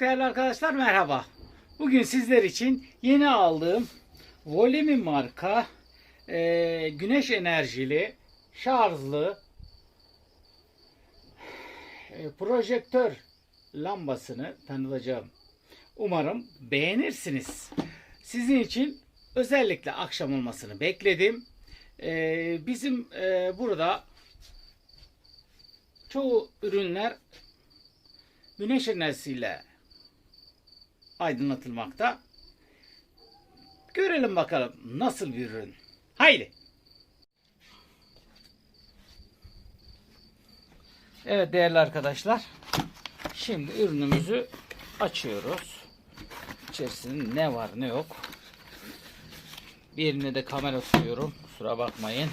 Değerli arkadaşlar merhaba. Bugün sizler için yeni aldığım Volemi marka e, güneş enerjili şarjlı e, projektör lambasını tanıtacağım. Umarım beğenirsiniz. Sizin için özellikle akşam olmasını bekledim. E, bizim e, burada çoğu ürünler güneş enerjisiyle aydınlatılmakta. Görelim bakalım nasıl bir ürün. Haydi. Evet değerli arkadaşlar. Şimdi ürünümüzü açıyoruz. İçerisinde ne var ne yok. Bir eline de kamera tutuyorum. Kusura bakmayın.